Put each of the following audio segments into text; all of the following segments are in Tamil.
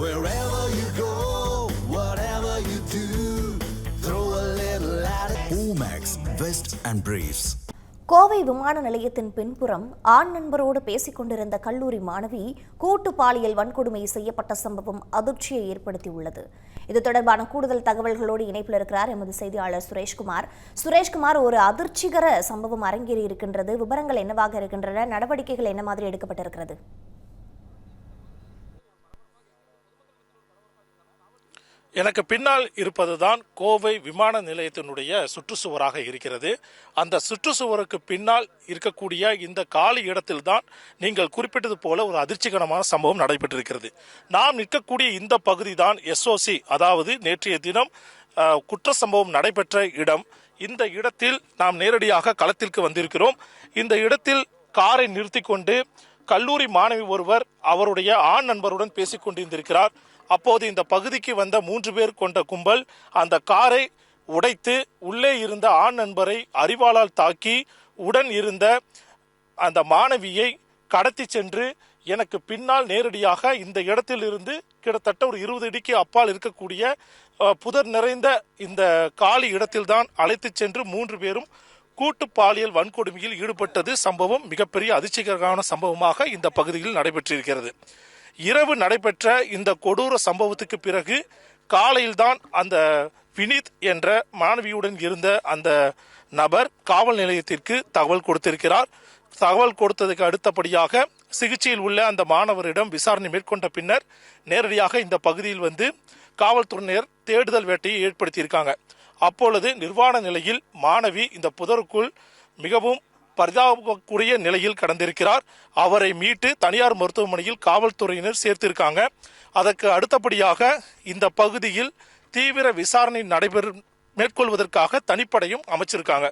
Wherever you go, whatever you do, throw a little at it. Omax, Vest and Briefs. Kovai விமான நிலையத்தின் பின்புறம் ஆண் நண்பரோடு பேசிக் கொண்டிருந்த கல்லூரி மாணவி கூட்டு பாலியல் வன்கொடுமை செய்யப்பட்ட சம்பவம் அதிர்ச்சியை ஏற்படுத்தியுள்ளது. இது தொடர்பான கூடுதல் தகவல்களோடு இணைப்பில் இருக்கிறார் எமது செய்தியாளர் சுரேஷ்குமார். சுரேஷ்குமார் ஒரு அதிர்ச்சிகர சம்பவம் அரங்கேறி இருக்கின்றது விவரங்கள் என்னவாக இருக்கின்றன? நடவடிக்கைகள் என்ன மாதிரி எடுக்கப்பட்டிருக்கிறது? எனக்கு பின்னால் இருப்பதுதான் கோவை விமான நிலையத்தினுடைய சுற்றுச்சுவராக இருக்கிறது. அந்த சுற்றுச்சுவருக்கு பின்னால் இருக்கக்கூடிய இந்த காலி இடத்தில்தான் நீங்கள் குறிப்பிட்டது போல ஒரு அதிர்ச்சிகரமான சம்பவம் நடைபெற்றிருக்கிறது. நாம் நிற்கக்கூடிய இந்த பகுதி தான் எஸ்ஓசி அதாவது நேற்றைய தினம் குற்ற சம்பவம் நடைபெற்ற இடம். இந்த இடத்தில் நாம் நேரடியாக களத்திற்கு வந்திருக்கிறோம். இந்த இடத்தில் காரை நிறுத்தி கொண்டு கல்லூரி மாணவி ஒருவர் அவருடைய ஆண் நண்பருடன் பேசிக் கொண்டிருந்திருக்கிறார் அப்போது இந்த பகுதிக்கு வந்த மூன்று பேர் கொண்ட கும்பல் அந்த காரை உடைத்து உள்ளே இருந்த ஆண் நண்பரை அறிவாளால் தாக்கி உடன் இருந்த அந்த மாணவியை கடத்தி சென்று எனக்கு பின்னால் நேரடியாக இந்த இடத்திலிருந்து கிட்டத்தட்ட ஒரு இருபது அடிக்கு அப்பால் இருக்கக்கூடிய புதர் நிறைந்த இந்த காலி இடத்தில்தான் அழைத்துச் சென்று மூன்று பேரும் கூட்டு பாலியல் வன்கொடுமையில் ஈடுபட்டது சம்பவம் மிகப்பெரிய அதிர்ச்சிகரமான சம்பவமாக இந்த பகுதியில் நடைபெற்றிருக்கிறது. இரவு நடைபெற்ற இந்த கொடூர சம்பவத்துக்கு பிறகு காலையில்தான் அந்த வினித் என்ற மாணவியுடன் இருந்த அந்த நபர் காவல் நிலையத்திற்கு தகவல் கொடுத்திருக்கிறார். தகவல் கொடுத்ததுக்கு அடுத்தபடியாக சிகிச்சையில் உள்ள அந்த மாணவரிடம் விசாரணை மேற்கொண்ட பின்னர் நேரடியாக இந்த பகுதியில் வந்து காவல்துறையினர் தேடுதல் வேட்டையை ஏற்படுத்தியிருக்காங்க. அப்பொழுது நிர்வாண நிலையில் மாணவி இந்த புதருக்குள் மிகவும் பரிதாபக்கூடிய நிலையில் கடந்திருக்கிறார். அவரை மீட்டு தனியார் மருத்துவமனையில் காவல்துறையினர் சேர்த்திருக்காங்க. அதற்கு அடுத்தபடியாக இந்த பகுதியில் தீவிர விசாரணை நடைபெறும் மேற்கொள்வதற்காக தனிப்படையும் அமைச்சிருக்காங்க.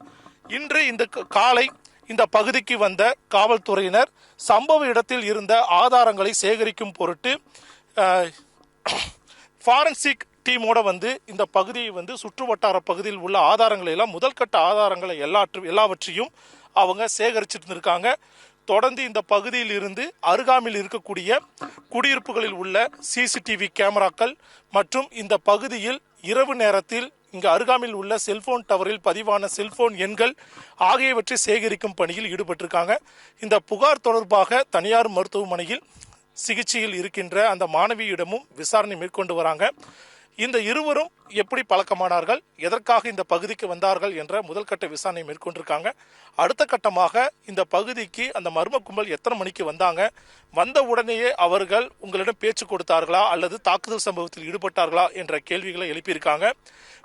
இன்று இந்த க- காலை இந்த பகுதிக்கு வந்த காவல்துறையினர் சம்பவ இடத்தில் இருந்த ஆதாரங்களை சேகரிக்கும் பொருட்டு ஃபாரன்சிக் டீமோட வந்து இந்த பகுதியை வந்து சுற்று வட்டார பகுதியில் உள்ள ஆதாரங்களை எல்லாம் முதல்கட்ட ஆதாரங்களை எல்லாற்று எல்லாவற்றையும் அவங்க சேகரிச்சுட்டு இருக்காங்க தொடர்ந்து இந்த பகுதியில் இருந்து அருகாமையில் இருக்கக்கூடிய குடியிருப்புகளில் உள்ள சிசிடிவி கேமராக்கள் மற்றும் இந்த பகுதியில் இரவு நேரத்தில் இங்கு அருகாமையில் உள்ள செல்போன் டவரில் பதிவான செல்போன் எண்கள் ஆகியவற்றை சேகரிக்கும் பணியில் ஈடுபட்டிருக்காங்க. இந்த புகார் தொடர்பாக தனியார் மருத்துவமனையில் சிகிச்சையில் இருக்கின்ற அந்த மாணவியிடமும் விசாரணை மேற்கொண்டு வராங்க. இந்த இருவரும் எப்படி பழக்கமானார்கள்? எதற்காக இந்த பகுதிக்கு வந்தார்கள்? என்ற முதல் கட்ட விசாரணை மேற்கொண்டிருக்காங்க. அடுத்த கட்டமாக இந்த பகுதிக்கு அந்த மர்ம கும்பல் எத்தனை மணிக்கு வந்தாங்க? வந்த உடனேயே அவர்கள் உங்களிடம் பேச்சு கொடுத்தார்களா? அல்லது தாக்குதல் சம்பவத்தில் ஈடுபட்டார்களா? என்ற கேள்விகளை எழுப்பியிருக்காங்க.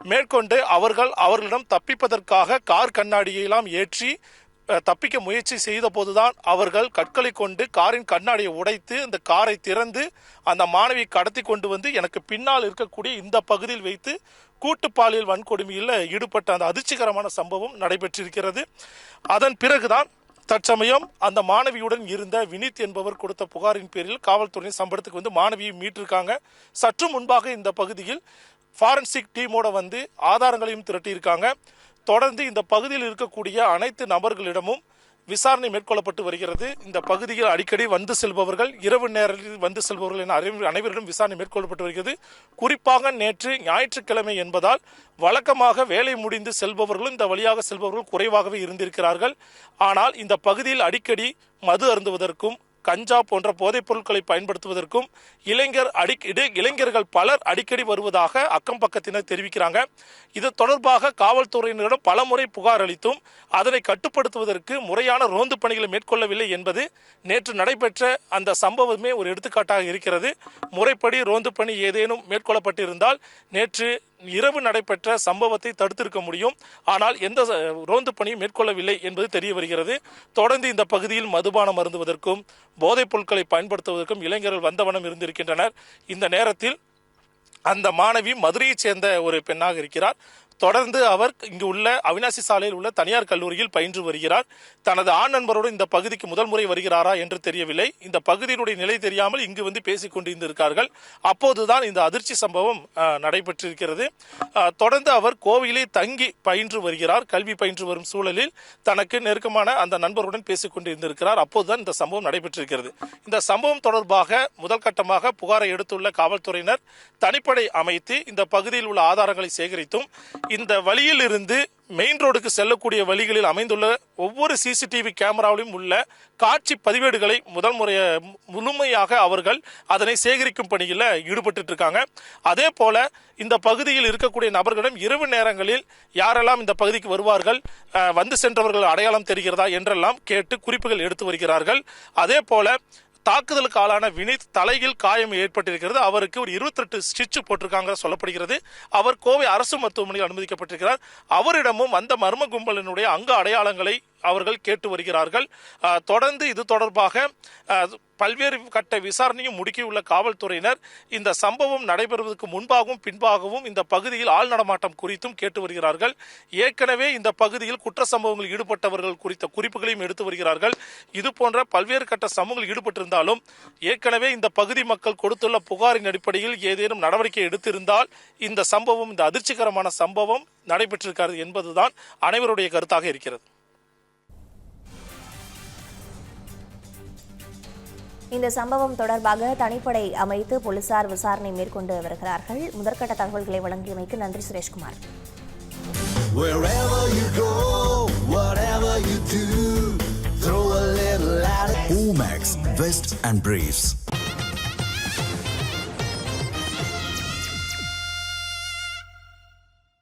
மேற்கொண்டு அவர்கள் அவர்களிடம் தப்பிப்பதற்காக கார் கண்ணாடியெல்லாம் ஏற்றி தப்பிக்க முயற்சி செய்த போதுதான் அவர்கள் கற்களை கொண்டு காரின் கண்ணாடியை உடைத்து அந்த காரை திறந்து அந்த மாணவியை கடத்தி கொண்டு வந்து எனக்கு பின்னால் இருக்கக்கூடிய இந்த பகுதியில் வைத்து கூட்டு பாலியல் வன்கொடுமையில் ஈடுபட்ட அந்த அதிர்ச்சிகரமான சம்பவம் நடைபெற்றிருக்கிறது. அதன் பிறகுதான் தற்சமயம் அந்த மாணவியுடன் இருந்த வினித் என்பவர் கொடுத்த புகாரின் பேரில் காவல்துறை சம்பளத்துக்கு வந்து மாணவியை மீட்டிருக்காங்க. சற்று முன்பாக இந்த பகுதியில் ஃபாரன்சிக் டீமோட வந்து ஆதாரங்களையும் திரட்டியிருக்காங்க. தொடர்ந்து இந்த பகுதியில் இருக்கக்கூடிய அனைத்து நபர்களிடமும் விசாரணை மேற்கொள்ளப்பட்டு வருகிறது. இந்த பகுதியில் அடிக்கடி வந்து செல்பவர்கள் இரவு நேரத்தில் வந்து செல்பவர்கள் என அனைவரிடம் விசாரணை மேற்கொள்ளப்பட்டு வருகிறது. குறிப்பாக நேற்று ஞாயிற்றுக்கிழமை என்பதால் வழக்கமாக வேலை முடிந்து செல்பவர்களும் இந்த வழியாக செல்பவர்கள் குறைவாகவே இருந்திருக்கிறார்கள். ஆனால் இந்த பகுதியில் அடிக்கடி மது அருந்துவதற்கும் கஞ்சா போன்ற போதைப் பொருட்களை பயன்படுத்துவதற்கும் இளைஞர் அடிக்கடி இளைஞர்கள் பலர் அடிக்கடி வருவதாக அக்கம் பக்கத்தினர் தெரிவிக்கிறாங்க. இது தொடர்பாக காவல்துறையினரிடம் பலமுறை புகார் அளித்தும் அதனை கட்டுப்படுத்துவதற்கு முறையான ரோந்து பணிகளை மேற்கொள்ளவில்லை என்பது நேற்று நடைபெற்ற அந்த சம்பவமே ஒரு எடுத்துக்காட்டாக இருக்கிறது. முறைப்படி ரோந்து பணி ஏதேனும் மேற்கொள்ளப்பட்டிருந்தால் நேற்று இரவு நடைபெற்ற சம்பவத்தை தடுத்திருக்க முடியும். ஆனால் எந்த ரோந்து பணியும் மேற்கொள்ளவில்லை என்பது தெரிய வருகிறது. தொடர்ந்து இந்த பகுதியில் மதுபானம் அருந்துவதற்கும் போதைப் பொருட்களை பயன்படுத்துவதற்கும் இளைஞர்கள் வந்தவனம் இருந்திருக்கின்றனர். இந்த நேரத்தில் அந்த மாணவி மதுரையைச் சேர்ந்த ஒரு பெண்ணாக இருக்கிறார். தொடர்ந்து அவர் இங்கு உள்ள அவினாசி சாலையில் உள்ள தனியார் கல்லூரியில் பயின்று வருகிறார். தனது ஆண் நண்பரோடு இந்த பகுதிக்கு முதல் முறை வருகிறாரா என்று தெரியவில்லை. இந்த பகுதியினுடைய நிலை தெரியாமல் இங்கு வந்து பேசிக் கொண்டிருந்திருக்கார்கள். அப்போதுதான் இந்த அதிர்ச்சி சம்பவம் நடைபெற்றிருக்கிறது. தொடர்ந்து அவர் கோவிலே தங்கி பயின்று வருகிறார். கல்வி பயின்று வரும் சூழலில் தனக்கு நெருக்கமான அந்த நண்பருடன் பேசிக் கொண்டிருந்திருக்கிறார். அப்போதுதான் இந்த சம்பவம் நடைபெற்றிருக்கிறது. இந்த சம்பவம் தொடர்பாக முதல் கட்டமாக புகாரை எடுத்துள்ள காவல்துறையினர் தனிப்படை அமைத்து இந்த பகுதியில் உள்ள ஆதாரங்களை சேகரித்தும் இந்த வழியில் இருந்து மெயின் ரோடுக்கு செல்லக்கூடிய வழிகளில் அமைந்துள்ள ஒவ்வொரு சிசிடிவி கேமராவிலும் உள்ள காட்சி பதிவேடுகளை முதல் முறைய முழுமையாக அவர்கள் அதனை சேகரிக்கும் பணியில் ஈடுபட்டு இருக்காங்க அதே போல இந்த பகுதியில் இருக்கக்கூடிய நபர்களிடம் இரவு நேரங்களில் யாரெல்லாம் இந்த பகுதிக்கு வருவார்கள் வந்து சென்றவர்கள் அடையாளம் தெரிகிறதா என்றெல்லாம் கேட்டு குறிப்புகள் எடுத்து வருகிறார்கள். அதே போல தாக்குதலுக்கு ஆளான வினித் தலையில் காயம் ஏற்பட்டிருக்கிறது. அவருக்கு ஒரு 28 ஸ்டிச் போட்டிருக்காங்க சொல்லப்படுகிறது. அவர் கோவை அரசு மருத்துவமனையில் அனுமதிக்கப்பட்டிருக்கிறார். அவரிடமும் அந்த மர்ம கும்பலினுடைய அங்க அடையாளங்களை அவர்கள் கேட்டு வருகிறார்கள். தொடர்ந்து இது தொடர்பாக பல்வேறு கட்ட விசாரணையும் முடுக்கியுள்ள காவல்துறையினர் இந்த சம்பவம் நடைபெறுவதற்கு முன்பாகவும் பின்பாகவும் இந்த பகுதியில் ஆள் நடமாட்டம் குறித்தும் கேட்டு வருகிறார்கள். ஏற்கனவே இந்த பகுதியில் குற்ற சம்பவங்களில் ஈடுபட்டவர்கள் குறித்த குறிப்புகளையும் எடுத்து வருகிறார்கள். இது போன்ற பல்வேறு கட்ட சம்பவங்கள் ஈடுபட்டிருந்தாலும் ஏற்கனவே இந்த பகுதி மக்கள் கொடுத்துள்ள புகாரின் அடிப்படையில் ஏதேனும் நடவடிக்கை எடுத்திருந்தால் இந்த சம்பவம் இந்த அதிர்ச்சிகரமான சம்பவம் நடைபெற்றிருக்கிறது என்பதுதான் அனைவருடைய கருத்தாக இருக்கிறது. இந்த சம்பவம் தொடர்பாக தனிப்படை அமைத்து போலீசார் விசாரணை மேற்கொண்டு வருகிறார்கள் முதற்கட்ட தகவல்களை வழங்கியமைக்கு நன்றி Sureshkumar Wherever you go, whatever you do, throw a little at it. Omax, Vest and Briefs.